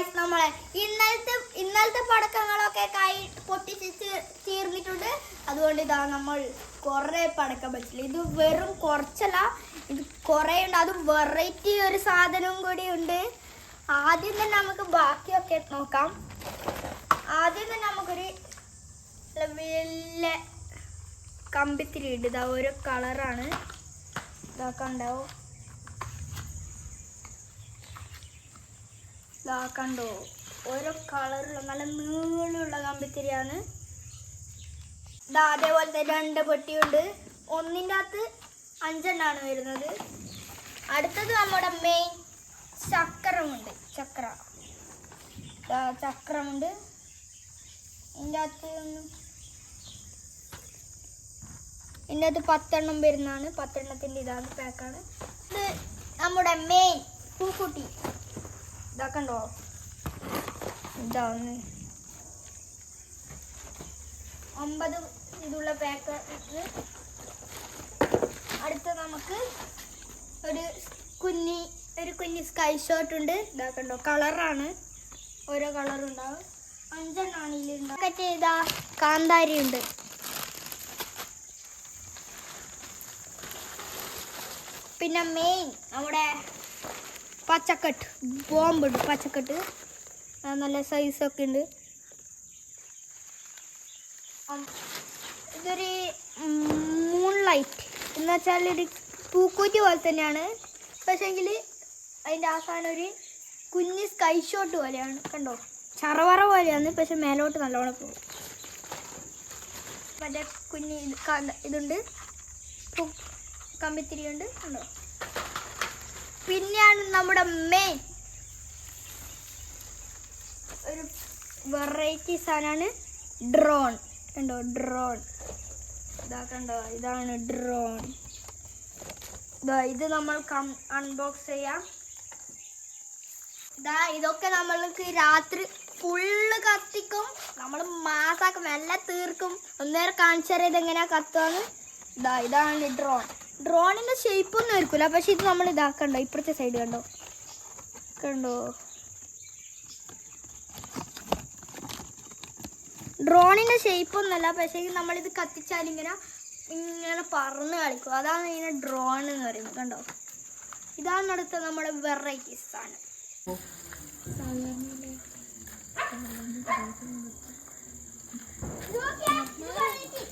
Guys നമ്മളെ ഇന്നലത്തെ ഇന്നലത്തെ പടക്കങ്ങളൊക്കെ കൈ പൊട്ടിച്ച് തീർന്നിട്ടുണ്ട് അതുകൊണ്ട് ഇതാ നമ്മൾ കുറേ പടക്കം വെച്ചില്ല ഇത് വെറും കുറച്ചല്ല ഇത് കുറേ ഉണ്ട്. അതും വെറൈറ്റി ഒരു സാധനവും കൂടി ഉണ്ട്. ആദ്യം തന്നെ നമുക്ക് ബാക്കിയൊക്കെ നോക്കാം. ആദ്യം തന്നെ നമുക്കൊരു വലിയ കമ്പിത്തിരി ഇതാ ഒരു കളറാണ്. ഇതൊക്കെ ഇതാ കണ്ടോ? ഓരോ കളറുള്ള നല്ല നീളുള്ള കമ്പിത്തിരിയാണ്. ഇതാ അതേപോലത്തെ രണ്ട് പെട്ടിയുണ്ട്. ഒന്നിന്റെ അകത്ത് അഞ്ചെണ്ണാണ് വരുന്നത്. അടുത്തത് നമ്മുടെ മെയിൻ ചക്രമുണ്ട്. ചക്ര. ചക്രമുണ്ട്. ഇതിന്റെ അകത്ത് ഇതിന്റെ അകത്ത് പത്തെണ്ണം വരുന്നതാണ്. പത്തെണ്ണത്തിന്റെ ഇതാണ് പാക്കാണ് ഇത് നമ്മുടെ മെയിൻ പൂക്കുട്ടി. ഇതാക്കണ്ടോ? ഇതാണ് ഒമ്പത് ഇതുള്ള പാക്ക് അടുത്ത നമുക്ക് ഒരു കുഞ്ഞി ഒരു കുഞ്ഞി സ്കൈ ഷോട്ട് ഉണ്ട്. ഇതാക്കണ്ടോ? കളറാണ് ഓരോ കളർ ഉണ്ടാവും. അഞ്ചെണ്ണാണ് ഉണ്ട്. പിന്നെ മെയിൻ നമ്മുടെ പച്ചക്കെട്ട്. ബോംബുണ്ട് പച്ചക്കെട്ട്. നല്ല സൈസൊക്കെ ഉണ്ട്. ഇതൊരു മൂൺ ലൈറ്റ് എന്ന് വെച്ചാൽ ഒരു പൂക്കൂറ്റി പോലെ തന്നെയാണ്. പക്ഷേങ്കിൽ അതിന്റെ അവസാനം ഒരു കുഞ്ഞ് സ്കൈ ഷോട്ട് പോലെയാണ്. കണ്ടോ? ചറവറ പോലെയാണ് പക്ഷെ മേലോട്ട് നല്ലോണം പോകും. മറ്റേ കുഞ്ഞ് ഇതുണ്ട്. കമ്പിത്തിരി കമ്പിത്തിരിയുണ്ട്. കണ്ടോ? പിന്നെയാണ് നമ്മുടെ മെയിൻ ഒരു വെറൈറ്റി സാധനമാണ് ഡ്രോൺ കണ്ടോ? ഡ്രോൺ ഇതാ കണ്ടോ? ഇതാണ് ഡ്രോൺ ഇതാ ഇത് നമ്മൾ അൺബോക്സ് ചെയ്യാം. ഇതാ ഇതൊക്കെ നമ്മൾക്ക് രാത്രി ഫുള്ള് കത്തിക്കും. നമ്മൾ മാസാക്കും എല്ലാം തീർക്കും. ഒന്നേരം കാണിച്ചു തരാം ഇതെങ്ങനെയാ കത്തുവാന്ന് ഇതാ ഇതാണ് ഡ്രോൺ ഡ്രോണിന്റെ ഷേപ്പ് ഒന്നും ആയിരിക്കില്ല പക്ഷെ ഇത് നമ്മൾ ഇതാക്കണ്ടോ ഇപ്പുറത്തെ സൈഡ് കണ്ടോ? കണ്ടോ? ഡ്രോണിന്റെ ഷേപ്പ് ഒന്നല്ല പക്ഷേ നമ്മളിത് കത്തിച്ചാൽ ഇങ്ങനെ ഇങ്ങനെ പറന്ന് കളിക്കും. അതാണ് ഇതിനെ ഡ്രോൺ എന്ന് പറയുന്നത്. കണ്ടോ? ഇതാണ് നടത്ത നമ്മുടെ വെറൈറ്റി സാധനം.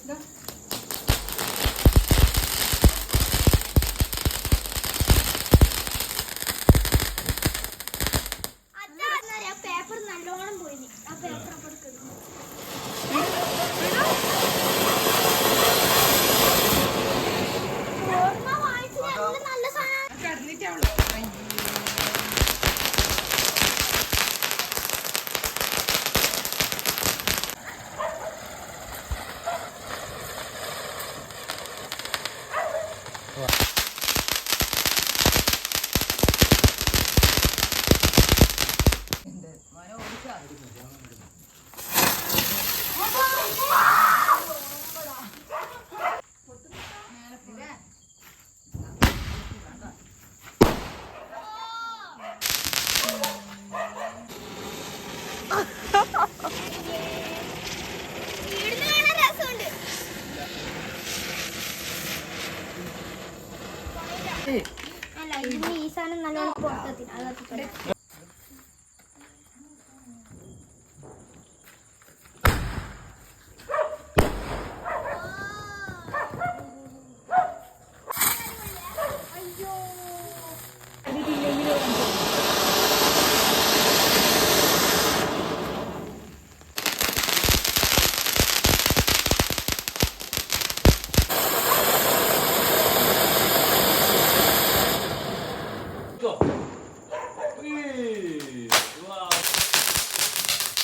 Paper Bye. ഈ സാധനം നല്ലോണം പുറത്തെത്തി അത്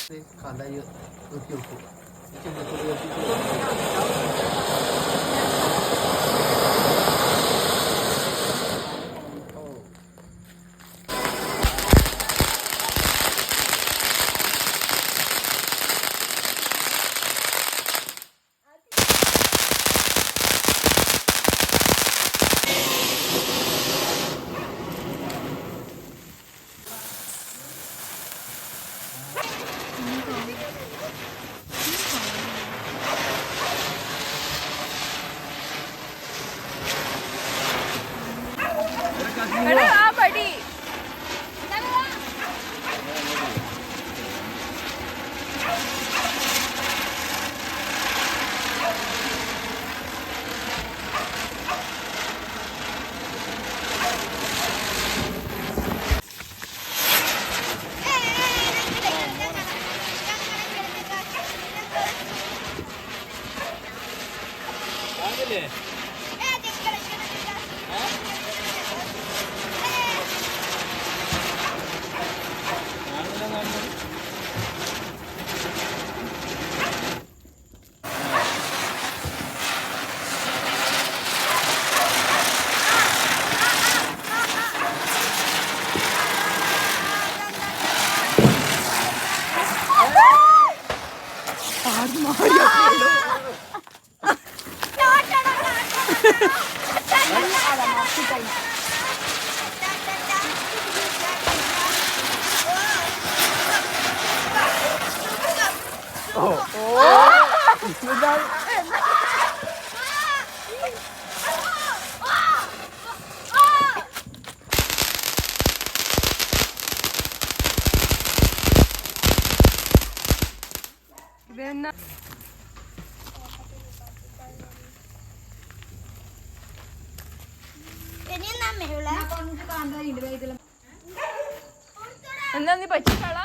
കാന്താരി നോക്കി നോക്കൂ നോക്കി നോക്കി നോക്കി ഇനിയും നമ്മയുള്ള എന്താ നീ പറ്റിക്കള?